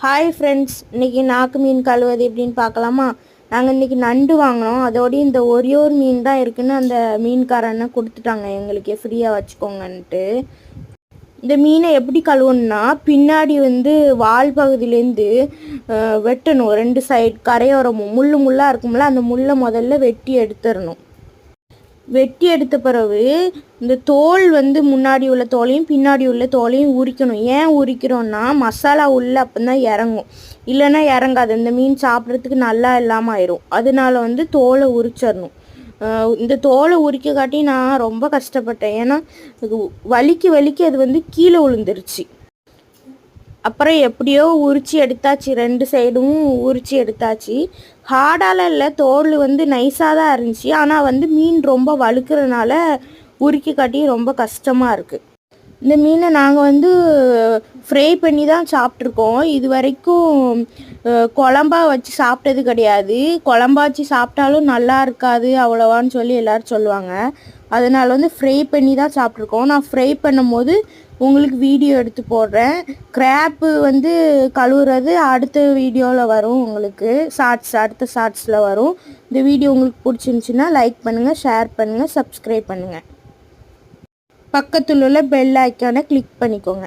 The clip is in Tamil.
ஹாய் ஃப்ரெண்ட்ஸ் இன்றைக்கி நாக்கு மீன் கழுவது எப்படின்னு பார்க்கலாமா? நாங்கள் இன்னைக்கு நண்டு வாங்கினோம். அதோடய இந்த ஒரே ஒரு மீன் தான் இருக்குதுன்னு அந்த மீன்காரனை கொடுத்துட்டாங்க எங்களுக்கு. ஃப்ரீயாக வச்சுக்கோங்கன்ட்டு. இந்த மீனை எப்படி கழுவணும்னா பின்னாடி வந்து வால் பகுதியிலேருந்து வெட்டணும். ரெண்டு சைடு கரையோரமும். முள்ளு முள்ளாக இருக்கும்ல அந்த முள்ளை முதல்ல வெட்டி எடுத்துடணும். வெட்டி எடுத்த பிறகு இந்த தோல் வந்து முன்னாடி உள்ள தோலையும் பின்னாடி உள்ள தோலையும் உரிக்கணும். ஏன் உரிக்கிறோன்னா மசாலா உள்ள அப்பதான் இறங்கும். இல்லைன்னா இறங்காது. இந்த மீன் சாப்பிட்றதுக்கு நல்லா இல்லாமல் ஆயிரும். அதனால வந்து தோலை உரிச்சிடணும். இந்த தோலை உரிக்க காட்டி நான் ரொம்ப கஷ்டப்பட்டேன். ஏன்னா அது வலிக்கு வலிக்கு அது வந்து கீழே விழுந்துருச்சு. அப்புறம் எப்படியோ உரிச்சு எடுத்தாச்சு ரெண்டு சைடும் உரிச்சு எடுத்தாச்சு. ஹார்டால இல்லை தோல் வந்து நைஸாக தான் இருந்துச்சு. ஆனால் வந்து மீன் ரொம்ப வழுக்கிறதுனால உருக்கி காட்டி ரொம்ப கஷ்டமாக இருக்குது இந்த மீனை நாங்கள் வந்து ஃப்ரை பண்ணி தான் சாப்பிட்ருக்கோம் இது வரைக்கும் குழம்பா வச்சு சாப்பிட்டது கிடையாது. குழம்பா வச்சு சாப்பிட்டாலும் நல்லா இருக்காது அவ்வளோவான்னு சொல்லி எல்லோரும் சொல்லுவாங்க. அதனால் வந்து ஃப்ரை பண்ணி தான் சாப்பிட்ருக்கோம் நான் ஃப்ரை பண்ணும்போது உங்களுக்கு வீடியோ எடுத்து போடுறேன். கிராப்பு வந்து கழுவுறது அடுத்த வீடியோவில் வரும் உங்களுக்கு. ஷார்ட்ஸ் அடுத்த ஷார்ட்ஸில் வரும். இந்த வீடியோ உங்களுக்கு பிடிச்சிருந்துச்சின்னா லைக் பண்ணுங்கள் ஷேர் பண்ணுங்கள் சப்ஸ்கிரைப் பண்ணுங்கள் பக்கத்தில் உள்ள பெல் ஐக்கானை கிளிக் பண்ணிக்கோங்க.